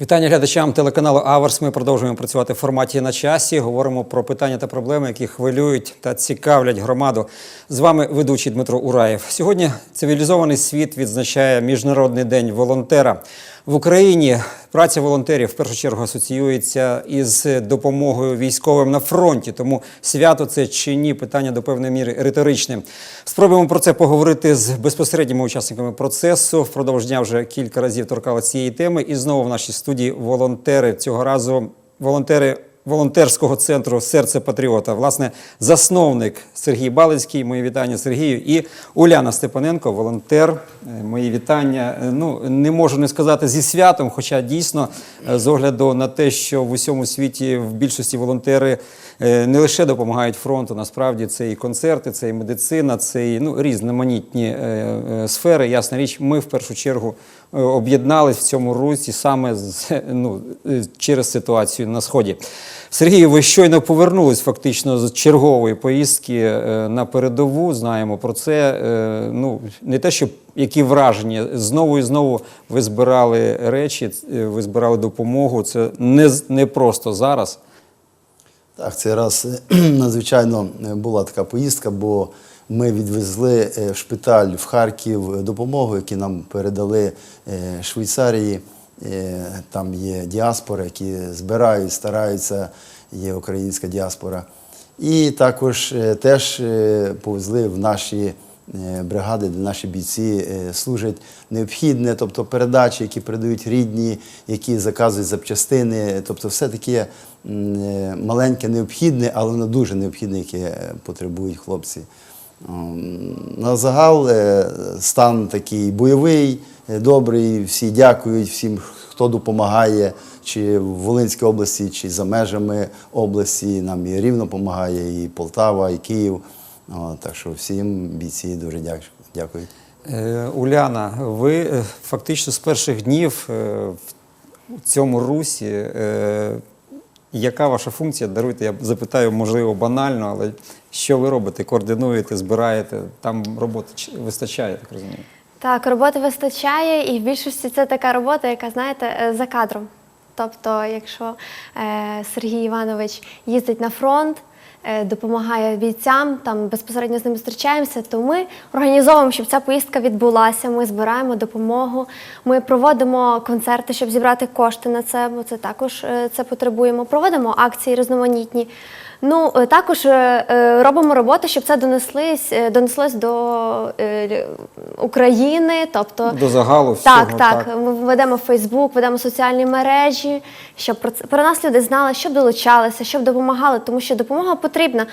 Вітання глядачам телеканалу Аверс. Ми продовжуємо працювати в форматі на часі. Говоримо про питання та проблеми, які хвилюють та цікавлять громаду. З вами ведучий Дмитро Ураєв. Сьогодні цивілізований світ відзначає Міжнародний день волонтера. В Україні праця волонтерів в першу чергу асоціюється із допомогою військовим на фронті. Тому свято це чи ні питання до певної міри риторичне. Спробуємо про це поговорити з безпосередніми учасниками процесу. Впродовж дня вже кілька разів торкала цієї теми. І знову в нашій студії волонтери цього разу волонтери. Волонтерського центру Серце Патріота, власне, засновник Сергій Балицький. Мої вітання Сергію і Уляна Степаненко, волонтер. Е, Мої вітання. Е, Ну не можу не сказати зі святом, хоча дійсно, е, з огляду на те, що в усьому світі в більшості волонтери не лише допомагають фронту, насправді це і концерти, це і медицина, це і ну різноманітні сфери. Ясна річ, ми в першу чергу об'єднались в цьому русі саме з, ну, через ситуацію на сході. Сергію, ви щойно повернулись фактично з чергової поїздки е, на передову. Знаємо про це. Е, Ну не те, що які враження знову і знову ви збирали речі, е, ви збирали допомогу. Це не, не просто зараз. Так, цей раз надзвичайно була така поїздка, бо ми відвезли в шпиталь в Харків допомогу, яку нам передали Швейцарії. Е, Там є діаспора, які збирають, стараються, є українська діаспора. І також е, теж е, повезли в наші бригади, де наші бійці служать необхідне, тобто передачі, які передають рідні, які заказують запчастини, тобто все таке маленьке, необхідне, але воно дуже необхідне, яке потребують хлопці. М, На загал е, стан такий бойовий, е, добрий, всі дякують всім, хто допомагає, чи в Волинській області, чи за межами області. Нам і Рівно допомагає, і Полтава, і Київ. Так що всім бійці дуже дяк- дякують. Е, Уляна, ви фактично з перших днів в цьому русі. Яка ваша функція? Даруйте, я запитаю, можливо, банально, але що ви робите? Координуєте, збираєте? Там роботи вистачає, так розумію. Так, роботи вистачає, і в більшості це така робота, яка, знаєте, е, за кадром. Тобто, якщо е, Сергій Іванович їздить на фронт, допомагає бійцям, там безпосередньо з ними зустрічаємося, то ми організовуємо, щоб ця поїздка відбулася. Ми збираємо допомогу, ми проводимо концерти, щоб зібрати кошти на це, бо це також е, це потребуємо. Проводимо акції різноманітні. Ну, е, також е, е, робимо роботу, щоб це донеслись, донеслось до України, тобто До загалу всього, так, так, так. Ми ведемо Фейсбук, ведемо соціальні мережі, щоб про це про нас люди знали, щоб долучалися, щоб допомагали, тому що допомога потрібна.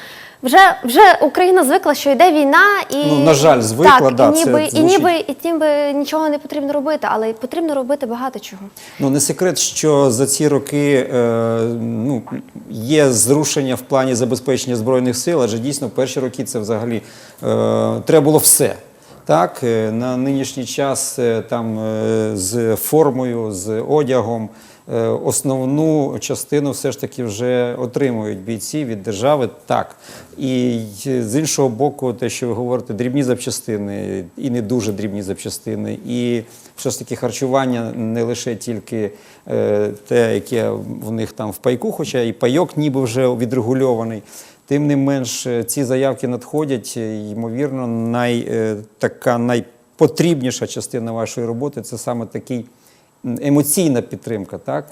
Вже вже Україна звикла, що йде війна, і Ну, на жаль, звикла, так, да, і це ніби, і ніби і ніби нічого не потрібно робити, але потрібно робити багато чого. Ну не секрет, що за ці роки е, ну, є зрушення в плані забезпечення збройних сил, адже дійсно в перші роки це взагалі е, треба було все. Так, е, на нинішній час е, там з формою, з одягом основну частину все ж таки вже отримують бійці від держави. Так. І е, з іншого боку, те, що ви говорите, дрібні запчастини і не дуже дрібні запчастини, і все ж таки харчування не лише тільки е, те, яке в них там в пайку, хоча і пайок ніби вже відрегульований. Тим не менш, е, ці заявки надходять, е, ймовірно, най, е, така найпотрібніша частина вашої роботи це саме такий емоційна підтримка, так?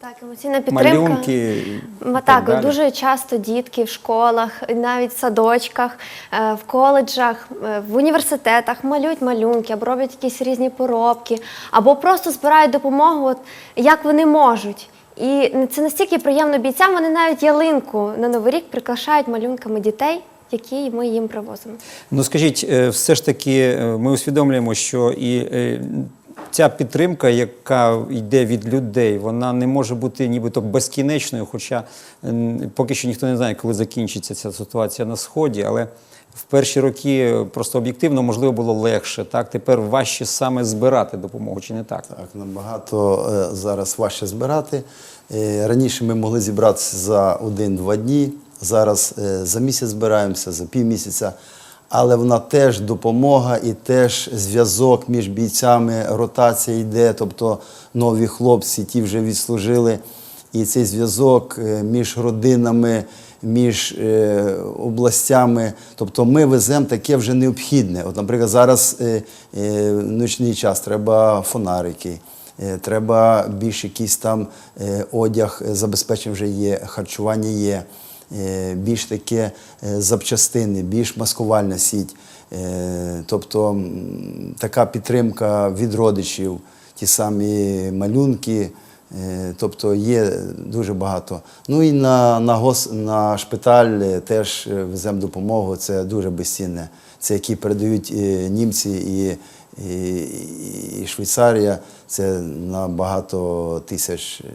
Так, емоційна підтримка. Малюнки. так Так, дуже часто дітки в школах, навіть в садочках, е, в коледжах, е, в університетах малюють малюнки або роблять якісь різні поробки, або просто збирають допомогу, от, як вони можуть. І це настільки приємно бійцям, вони навіть ялинку на Новий рік прикрашають малюнками дітей, які ми їм привозимо. Ну скажіть, е, все ж таки, ми усвідомлюємо, що і ця підтримка, яка йде від людей, вона не може бути нібито безкінечною, хоча поки що ніхто не знає, коли закінчиться ця ситуація на сході, але. В перші роки просто об'єктивно можливо було легше. Так тепер важче саме збирати допомогу, чи не так? Так, набагато е, зараз важче збирати. Е, Раніше ми могли зібратися за один-два дні. Зараз е, за місяць збираємося, за півмісяця. Але вона теж допомога і теж зв'язок між бійцями, ротація йде, тобто нові хлопці, ті вже відслужили. І цей зв'язок е, між родинами, між е, областями. Тобто ми веземо таке вже необхідне. От, наприклад, зараз е, е, ночний час треба фонарики. Е, Треба більш якийсь там е, одяг, е, забезпечення вже є, харчування є, більш таке е, запчастини, більш маскувальна сіть. Е, Тобто така підтримка від родичів, ті самі малюнки. Е, Тобто є дуже багато. Ну і на, на, гос, на шпиталь е, теж е, веземо допомогу, це дуже безцінне. Це які передають е, німці і, і, і Швейцарія, це на багато тисяч е,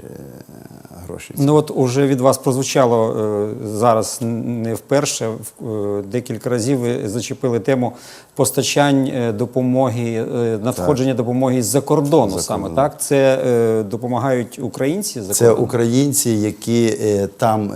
грошей. Ну от уже від вас прозвучало е, зараз не вперше. е, Декілька разів ви зачепили тему постачань допомоги, надходження допомоги з-за кордону. За саме кордону. так це допомагають українці за Це кордоном? українці, які там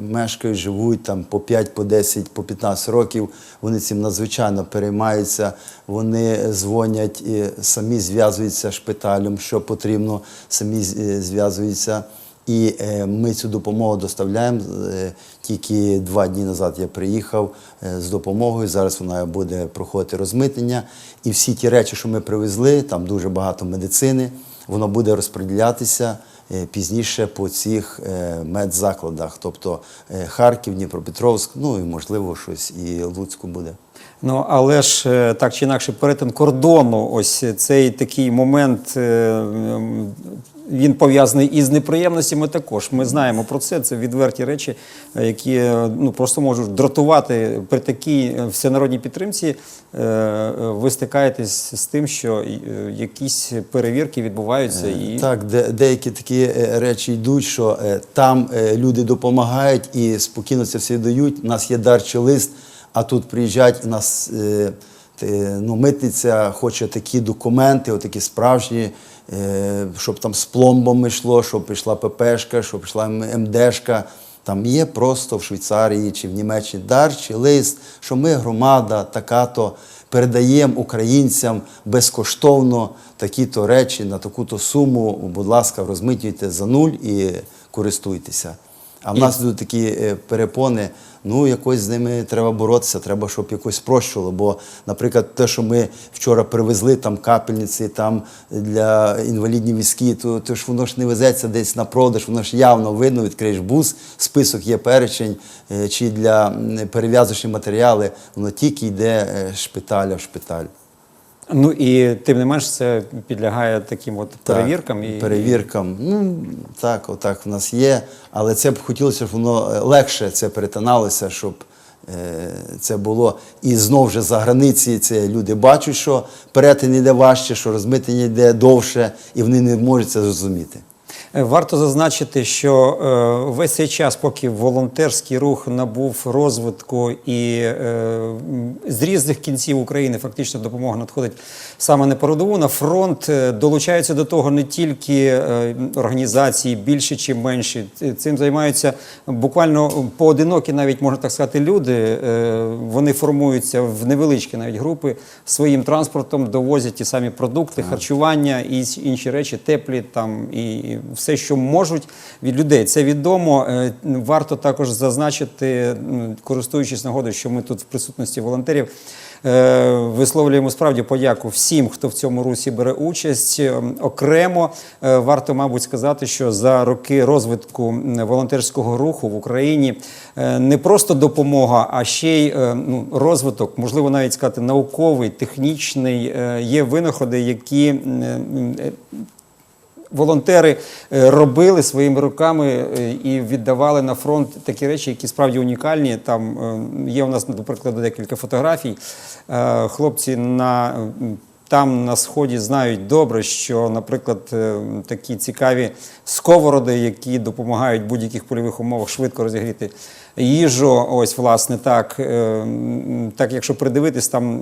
мешкають, живуть там по 5, по 10, по 15 років. Вони цим надзвичайно переймаються. Вони дзвонять, і самі зв'язуються з шпиталем, що потрібно, самі е, зв'язуються. І е, ми цю допомогу доставляємо. Е, Тільки два дні назад я приїхав з допомогою. Зараз вона буде проходити розмитнення. І всі ті речі, що ми привезли, там дуже багато медицини, воно буде розподілятися пізніше по цих медзакладах, тобто Харків, Дніпропетровськ, ну і можливо щось і Луцьку буде. Ну але ж е, так чи інакше перетин кордону, ось цей такий момент. е, Він пов'язаний із неприємностями також. Ми знаємо про це. Це відверті речі, е, які ну просто можуть дратувати при такій всенародній підтримці. Ви стикаєтесь з тим, що якісь перевірки відбуваються і Так, де, деякі такі речі йдуть, що там люди допомагають і спокійно це все дають. У нас є дарчий лист, а тут приїжджають і нас е, ну, митниця хоче такі документи, отакі справжні, е, щоб там з пломбами йшло, щоб пішла ППшка, щоб пішла МДшка. Там є просто в Швейцарії чи в Німеччині дарчий лист, що ми громада така-то передаємо українцям безкоштовно такі-то речі на таку-то суму. Будь ласка, розмитюйте за нуль і користуйтеся. А в нас тут такі е, перепони, ну якось з ними треба боротися, треба, щоб якось спрощувало. Бо, наприклад, те, що ми вчора привезли, там капельниці там для інвалідні візки, то, то ж воно ж не везеться десь на продаж, воно ж явно видно, відкриєш бус, список є перечень, е, чи для перев'язочні матеріали, воно тільки йде е, шпиталя в шпиталь. Ну і тим не менш це підлягає таким от Так, перевіркам і перевіркам. Ну так, отак в нас є. Але це б хотілося, щоб воно е, легше це перетиналося, щоб е, це було. І знов же за границі це люди бачать, що перетин йде важче, що розмитнення йде довше, і вони не можуть це зрозуміти. Е, Варто зазначити, що е, весь цей час, поки волонтерський рух набув розвитку і е, з різних кінців України фактично допомога надходить саме на передову, на фронт долучаються до того не тільки організації, більші чи менші. Цим займаються буквально поодинокі, навіть можна так сказати, люди. Вони формуються в невеличкі навіть групи своїм транспортом, довозять ті самі продукти, харчування і інші речі, теплі там і все, що можуть від людей. Це відомо. Е, Варто також зазначити, користуючись нагодою, що ми тут в присутності волонтерів. е, Висловлюємо справді подяку всім, хто в цьому русі бере участь. Е, Окремо варто, мабуть, сказати, що за роки розвитку волонтерського руху в Україні не просто допомога, а ще й ну, розвиток, можливо, навіть сказати, науковий, технічний. Є винаходи, які волонтери е, робили своїми руками е, і віддавали на фронт такі речі, які справді унікальні. Там е, є у нас, до прикладу, декілька фотографій. Хлопці на там на сході знають добре, що, наприклад, такі цікаві сковороди, які допомагають в будь-яких польових умовах швидко розігріти їжу. Ось, власне, так. Е, Так, якщо придивитись, там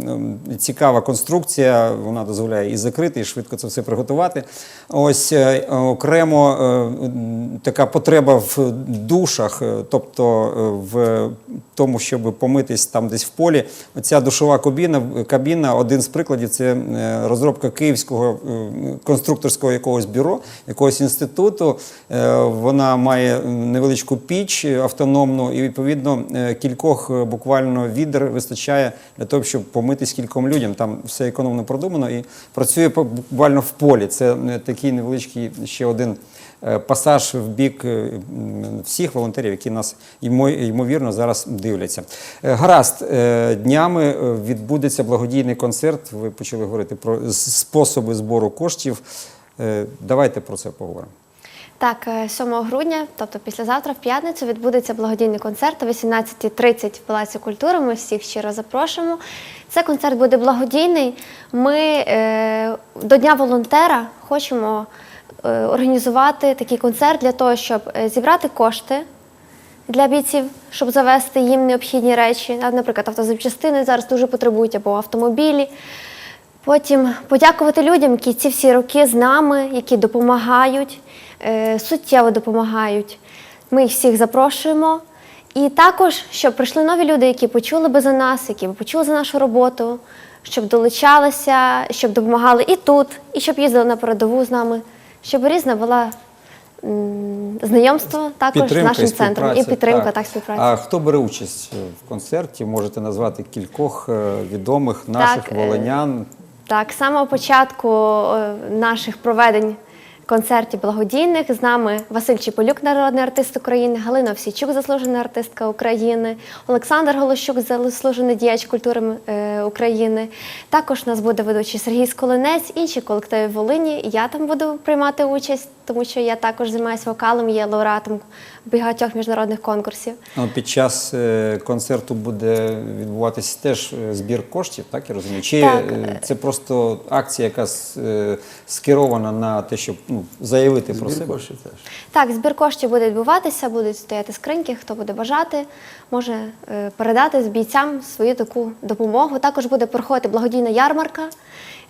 цікава конструкція, вона дозволяє і закрити, і швидко це все приготувати. Ось е, окремо е, така потреба в душах, тобто в тому, щоб помитись там десь в полі. Оця душова кабіна, кабіна один з прикладів це розробка київського конструкторського якогось бюро, якогось інституту. Вона має невеличку піч автономну, і відповідно е, кількох е, буквально відер вистачає для того, щоб помитись кільком людям. Там все економно продумано і працює буквально в полі. Це е, такий невеличкий ще один пасаж в бік всіх волонтерів, які нас ймовірно зараз дивляться. Гаразд, днями відбудеться благодійний концерт. Ви почали говорити про способи збору коштів. Давайте про це поговоримо. Так, е, 7 грудня, тобто післязавтра, в п'ятницю, відбудеться благодійний концерт о 18.30 в Палаці культури. Ми всіх щиро запрошуємо. Це концерт буде благодійний. Ми е, до Дня волонтера хочемо е, організувати такий концерт для того, щоб е, зібрати кошти для бійців, щоб завести їм необхідні речі. Наприклад, автозапчастини зараз дуже потребують або автомобілі. Потім подякувати людям, які ці всі роки з нами, які допомагають, е, суттєво допомагають. Ми їх всіх запрошуємо. І також, щоб прийшли нові люди, які почули би за нас, які почули за нашу роботу, щоб долучалися, щоб допомагали і тут, і щоб їздили на передову з нами, щоб різна була знайомство також з нашим центром. І підтримка, так, співпраця. А хто бере участь в концерті? Можете назвати кількох е, відомих наших е, волинян. Так, з самого початку е, наших проведень концертів благодійних з нами Василь Чіполюк, народний артист України, Галина Овсійчук, заслужена артистка України, Олександр Голощук, заслужений діяч культури е, України. Також у нас буде ведучий Сергій Сколинець, інші колективи Волині. Я там буду приймати участь, тому що я також займаюся вокалом, є лауреатом багатьох міжнародних конкурсів. Ну, Під час е, концерту буде відбуватися теж е, збір коштів, так я розумію? Чи Так. це просто акція, яка скерована на те, щоб ну, заявити про Збір себе? коштів теж. Так, збір коштів буде відбуватися, будуть стояти скриньки. Хто буде бажати, може е, передати з бійцям свою таку допомогу. Також буде проходити благодійна ярмарка,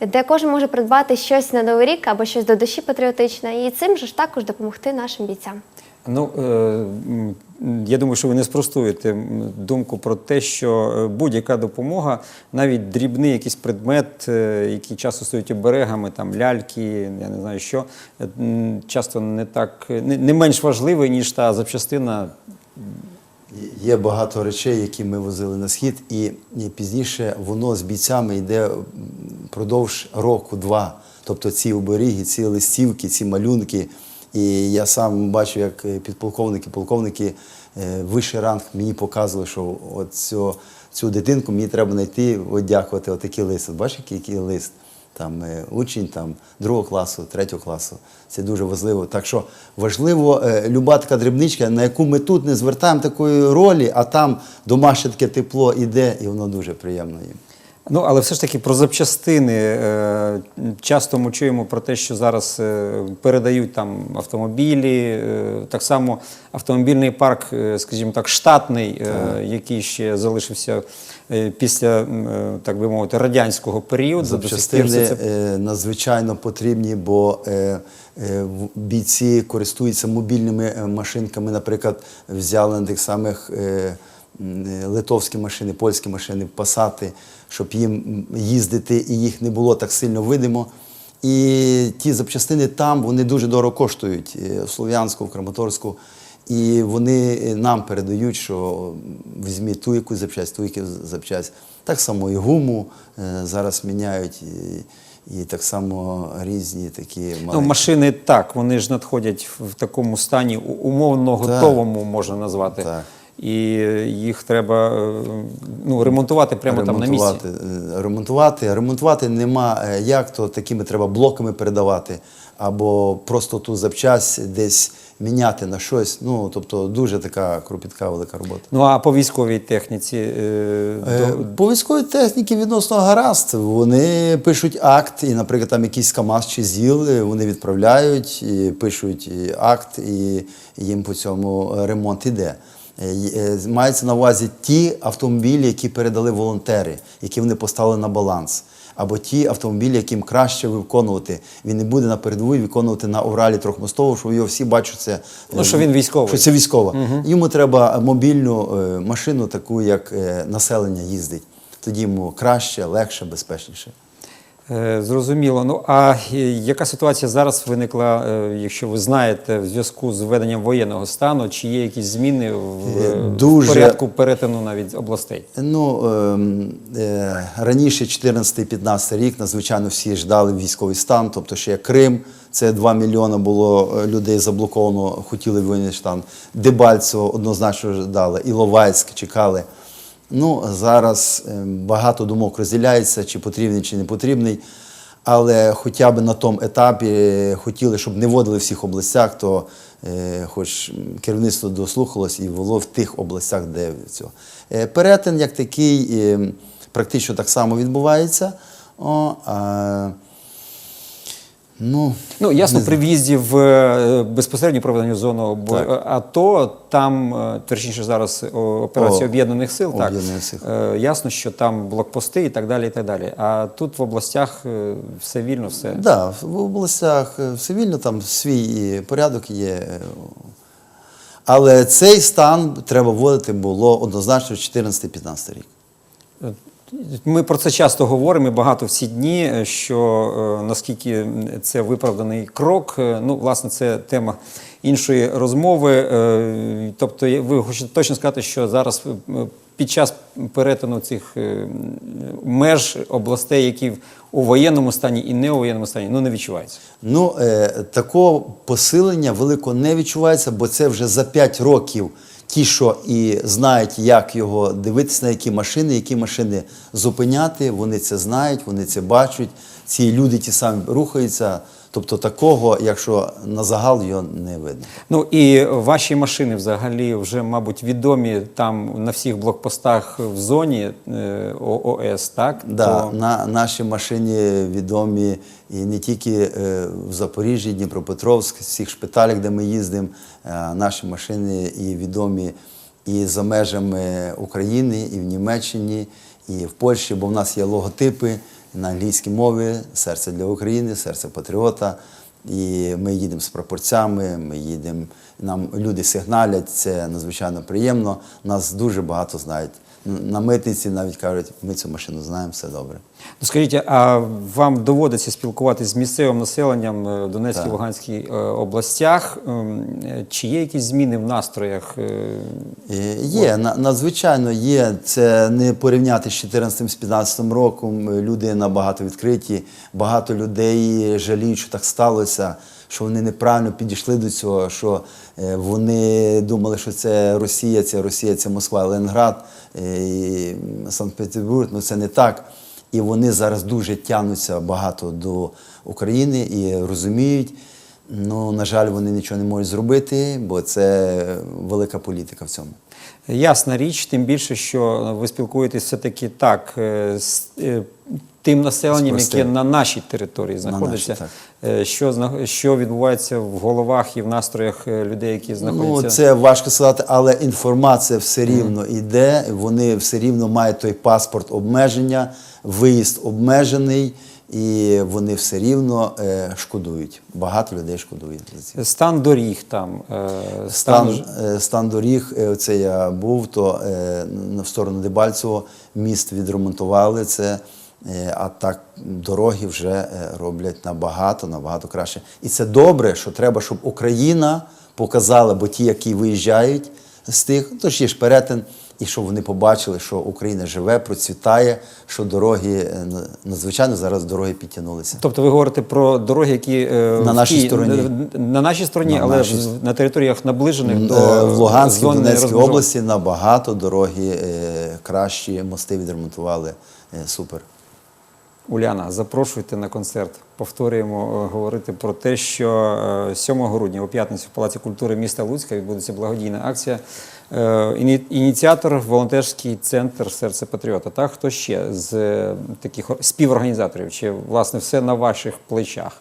де кожен може придбати щось на новий рік або щось до душі патріотичне, і цим же ж також допомогти нашим бійцям. Ну, е, я думаю, що ви не спростуєте думку про те, що е, будь-яка допомога, навіть дрібний якийсь предмет, е, який часто стоїть оберегами, там ляльки, я не знаю що, часто не так не, менш важливий, ніж та запчастина. Є багато речей, які ми возили на схід, і, пізніше воно з бійцями йде продовж року-два. Тобто ці оберіги, ці листівки, ці малюнки. І я сам бачу, як е, підполковники, полковники е, вищий ранг мені показували, що от цю, дитинку мені треба знайти, от дякувати, отакий лист. От бачиш, який, лист? Там е, учень там, другого класу, третього класу. Це дуже важливо. Так що важливо, люба така дрібничка, на яку ми тут не звертаємо такої ролі, а там домашнє таке тепло іде, і воно дуже приємно їм. Ну, але все ж таки про запчастини. Е, Часто ми чуємо про те, що зараз е, передають там автомобілі. е, Так само автомобільний парк, скажімо так, штатний, який ще залишився після, так би мовити, радянського періоду. Запчастини це надзвичайно потрібні, бо бійці користуються мобільними машинками. Наприклад, взяли на тих самих литовські машини, польські машини, пасати, щоб їм їздити і їх не було так сильно видимо. І ті запчастини там вони дуже дорого коштують е, в Слов'янську, в Краматорську. І вони е, нам передають, що візьміть ту якусь запчасть, ту якусь запчасть. Так само і гуму е, зараз міняють, і, так само різні такі Ну, машини так, вони ж надходять в такому стані умовно Так. готовому, можна назвати. Так. І їх треба е, ну, ремонтувати прямо там на місці. ремонтувати, е, ремонтувати. Ремонтувати нема е, як, то такими треба блоками передавати, або просто ту запчасть десь міняти на щось. Ну, тобто дуже така кропітка велика робота. Ну а по військовій техніці е, до- По військовій техніці відносно гаразд. Вони пишуть акт, і, наприклад, там якийсь КАМАЗ чи ЗІЛ, вони відправляють, і пишуть акт, і їм по цьому ремонт іде. Е, е, Мається на увазі ті автомобілі, які передали волонтери, які вони поставили на баланс. Або ті автомобілі, яким краще виконувати. Він не буде на передовій виконувати на Уралі трьохмостову, що його всі бачать це. Ну, що він військовий. Що це військова. Йому треба мобільну е, машину, таку як населення їздить. Тоді йому краще, легше, безпечніше. Е, Зрозуміло. Ну а е, яка ситуація зараз виникла, е, якщо ви знаєте, в зв'язку з введенням воєнного стану? Чи є якісь зміни в, дуже- в порядку перетину навіть областей? Ну, ем, раніше, 14-15 рік, надзвичайно всі ждали військовий стан, тобто ще Крим, це 2 мільйони було людей заблоковано, хотіли воєнний стан. Дебальцево однозначно ждали, Іловайськ чекали. Ну, зараз ем, багато думок розділяється, чи потрібний, чи не потрібний. Але хоча б на тому етапі е, хотіли, щоб не вводили в всіх областях, то е, хоч керівництво дослухалось і ввело в тих областях, де цього. Е, перетин як такий е, практично так само відбувається. О, а, ну, Ну ясно, при в'їзді в е, безпосередньо проведенню зону бо- Так. АТО, там е, точніше зараз операція О, об'єднаних сил. Так Об'єднаних Сил. Е, ясно, що там блокпости і так далі. І так далі. А тут в областях е, все вільно, все. да, в областях е, все вільно, там свій е, порядок є. е, Але цей стан треба вводити було однозначно 14-15 рік. Ми про це часто говоримо і багато в ці дні, е, що е, наскільки це виправданий крок. Е, Ну, власне, це тема іншої розмови. Тобто, ви хочете точно сказати, що зараз під час перетину цих меж областей, які у воєнному стані і не у воєнному стані, ну не відчувається. Ну, е, такого посилення великого не відчувається, бо це вже за 5 років ті, що і знають, як його дивитися, на які машини, які машини зупиняти, вони це знають, вони це бачать. Ці люди ті самі рухаються. Тобто такого, якщо на загал його не видно. Ну і ваші машини взагалі вже, мабуть, відомі там на всіх блокпостах в зоні е, ООС, так? Да, То- на наші машині відомі і не тільки е, в Запоріжжі, Дніпропетровськ, всіх шпиталях, де ми їздимо. Е, наші машини і відомі і за межами України, і в Німеччині, і в Польщі, бо в нас є логотипи на англійській мові серце для України, серце патріота. І ми їдемо з прапорцями, ми їдемо, нам люди сигналять, це надзвичайно приємно. Нас дуже багато знають. На митниці навіть кажуть, ми цю машину знаємо, все добре. Ну, скажіть, а вам доводиться спілкуватися з місцевим населенням е, в Донецькій. Луганській е, областях? Ем, Чи є якісь зміни в настроях? е, Є, на- надзвичайно є. Це не порівняти з 14-15 роком. Люди набагато відкриті. Багато людей жаліють, що так сталося, що вони неправильно підійшли до цього, що е, вони думали, що це Росія, це Росія, це Москва, Ленінград, е, Санкт-Петербург. Ну це не так. І вони зараз дуже тягнуться багато до України і розуміють. Ну, на жаль, вони нічого не можуть зробити, бо це велика політика в цьому. Ясна річ, тим більше, що ви спілкуєтесь все-таки так е, з тим населенням, яке на нашій території знаходиться. так. Е, Що, що відбувається в головах і в настроях е, людей, які знаходяться? Ну, це важко сказати, але інформація все рівно йде. Вони все рівно мають той паспорт обмеження, виїзд обмежений, і вони все рівно е, шкодують. Багато людей шкодують це. Стан доріг там. е, Стан, ж- е, стан доріг, е, оце я був, то е, в сторону Дебальцево міст відремонтували це, а так дороги вже е, роблять набагато, набагато краще. І це добре, що треба, щоб Україна показала, бо ті, які виїжджають з тих, то ж є ж перетин, і щоб вони побачили, що Україна живе, процвітає, що дороги, е, на- надзвичайно зараз дороги підтягнулися. Тобто ви говорите про дороги, які е, На нашій Києві- стороні. на, на нашій стороні, На але нашій на територіях наближених до Е, в Луганській, зони Донецькій області набагато дороги е, кращі, мости відремонтували. Е, Супер. Уляна, запрошуйте на концерт. Повторюємо е, говорити про те, що е, 7 грудня у п'ятницю в Палаці культури міста Луцька відбудеться благодійна акція. Е, іні- Ініціатор волонтерський центр Серце Патріота. Так, хто ще з е, таких співорганізаторів? Чи власне все на ваших плечах?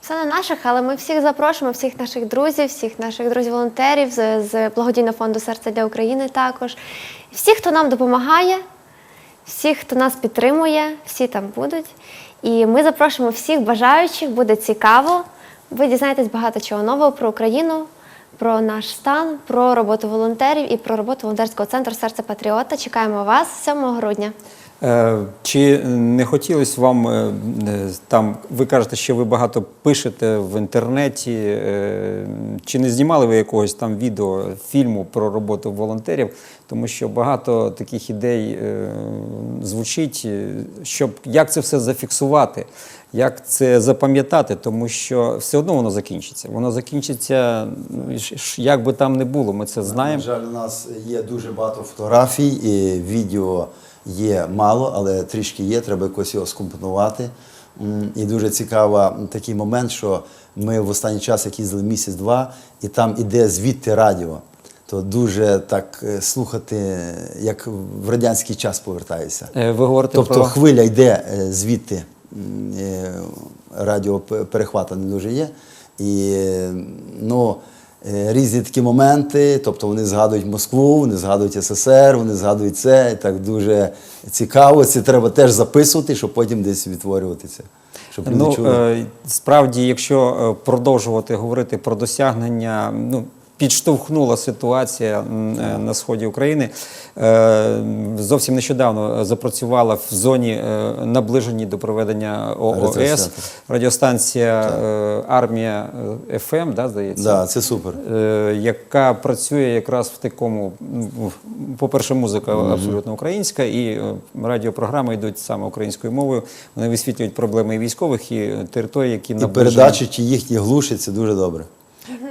Все на наших, але ми всіх запрошуємо, всіх наших друзів, всіх наших друзів-волонтерів з, з благодійного фонду Серце для України також. Всіх, хто нам допомагає, всіх, хто нас підтримує, всі там будуть. І ми запрошуємо всіх бажаючих, буде цікаво. Ви дізнаєтесь багато чого нового про Україну, про наш стан, про роботу волонтерів і про роботу волонтерського центру Серце Патріота. Чекаємо вас 7 грудня. Е, Чи не хотілося вам е, е, там, ви кажете, що ви багато пишете в інтернеті, чи не знімали ви якогось там відео, фільму про роботу волонтерів? Тому що багато таких ідей звучить, щоб як це все зафіксувати, як це запам'ятати, тому що все одно воно закінчиться. Воно закінчиться, ну, як би там не було, ми це знаємо. На жаль, у нас є дуже багато фотографій, і відео є мало, але трішки є, треба якось його скомпонувати. І дуже цікавий такий момент, що ми в останній час як їздили місяць-два, і там іде звідти радіо. То дуже так е, слухати, як в радянський час повертаюся. Е, Ви говорите Тобто про хвиля йде е, звідти, м, е, радіоперехвата не дуже є. І ну, різні такі моменти, тобто вони згадують Москву, вони згадують СССР, вони згадують це. І так дуже цікаво. Це треба теж записувати, щоб потім десь відтворювати це. Щоб люди Ну, чули. е, справді, якщо е, продовжувати говорити про досягнення, ну, підштовхнула ситуація е, на сході України. Е, Зовсім нещодавно запрацювала в зоні е, наближеній до проведення ООС радіостанція е, Армія е, ФМ, да, здається? да, це супер. е, яка працює якраз в такому, ну, по-перше, музика абсолютно українська, і е, радіопрограми йдуть саме українською мовою. Вони висвітлюють проблеми і військових, і території, які І наближені. передачі, чи їхні глушать, це дуже добре.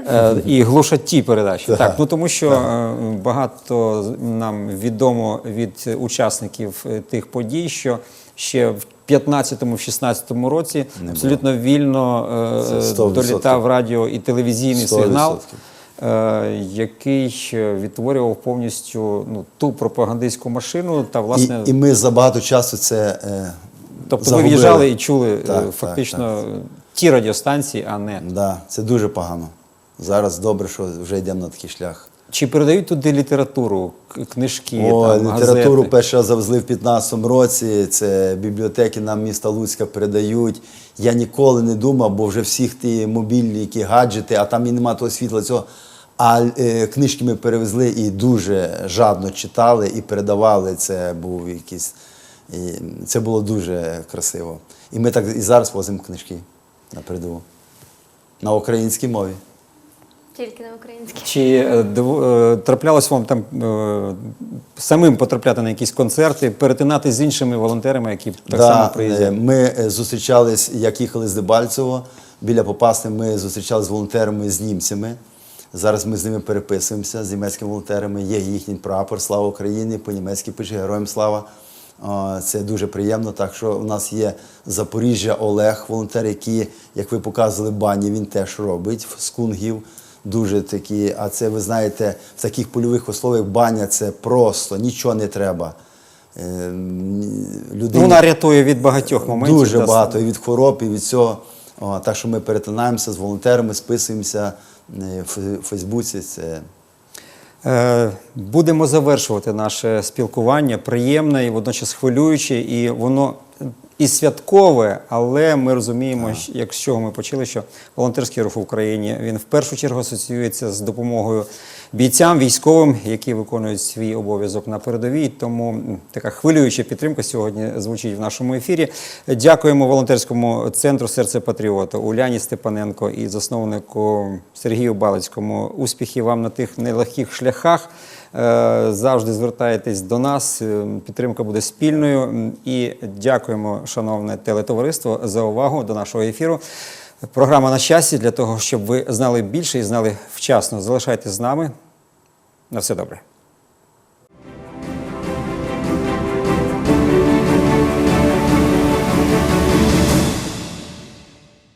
Е, І глушать ті передачі. Так, ну тому що е, багато нам відомо від учасників е, тих подій, що ще в 15-16 році абсолютно вільно е, Це 100%. долітав радіо і телевізійний 100%. сигнал. Який відтворював повністю ну, ту пропагандистську машину та власне, І, і ми забагато часу це. Е, тобто ви в'їжджали і чули Так, так, фактично ті радіостанції, а не Да, це дуже погано. Зараз добре, що вже йдемо на такий шлях. чи передають туди літературу, книжки, О, там, літературу газети? перший раз завезли в 15-му році. Це бібліотеки нам міста Луцька передають. Я ніколи не думав, бо вже всіх ті мобільні, які гаджети, а там і немає того світла цього. А е, книжки ми перевезли і дуже жадно читали і передавали. Це був якийсь. І це було дуже красиво. І ми так і зараз возимо книжки на передову. На українській мові. Тільки на українській. Чи е, е, траплялось вам там е, самим потрапляти на якісь концерти, перетинати з іншими волонтерами, які так само е, приїздять? Ми зустрічались, як їхали з Дебальцево, біля Попасни, ми зустрічалися з волонтерами з німцями. Зараз ми з ними переписуємося, з німецькими волонтерами. Є їхній прапор Слава Україні, по-німецьки пише Героям слава. Це дуже приємно. Так що у нас є Запоріжжя Олег, волонтер, який, як ви показували, бані, він теж робить з кунгів. Дуже такі, а це ви знаєте, в таких польових условиях баня це просто нічого не треба. Е, м, Ну, людині- вона рятує від багатьох моментів. Дуже та, багато і від хвороб, і від всього. О, так що ми перетинаємося з волонтерами, списуємося е, в Фейсбуці. Це Е, Будемо завершувати наше спілкування приємне і водночас хвилююче, і воно і святкове, але ми розуміємо, як з чого ми почали, що волонтерський рух в Україні він в першу чергу асоціюється з допомогою бійцям, військовим, які виконують свій обов'язок на передовій. Тому така хвилююча підтримка сьогодні звучить в нашому ефірі. Дякуємо волонтерському центру Серце Патріота Уляні Степаненко і засновнику Сергію Балицькому. Успіхів вам на тих нелегких шляхах. Е, Завжди звертайтесь до нас. е, Підтримка буде спільною. І дякуємо, шановне телетовариство, за увагу до нашого ефіру. Програма на щастя для того, щоб ви знали більше і знали вчасно. Залишайтесь з нами. На все добре.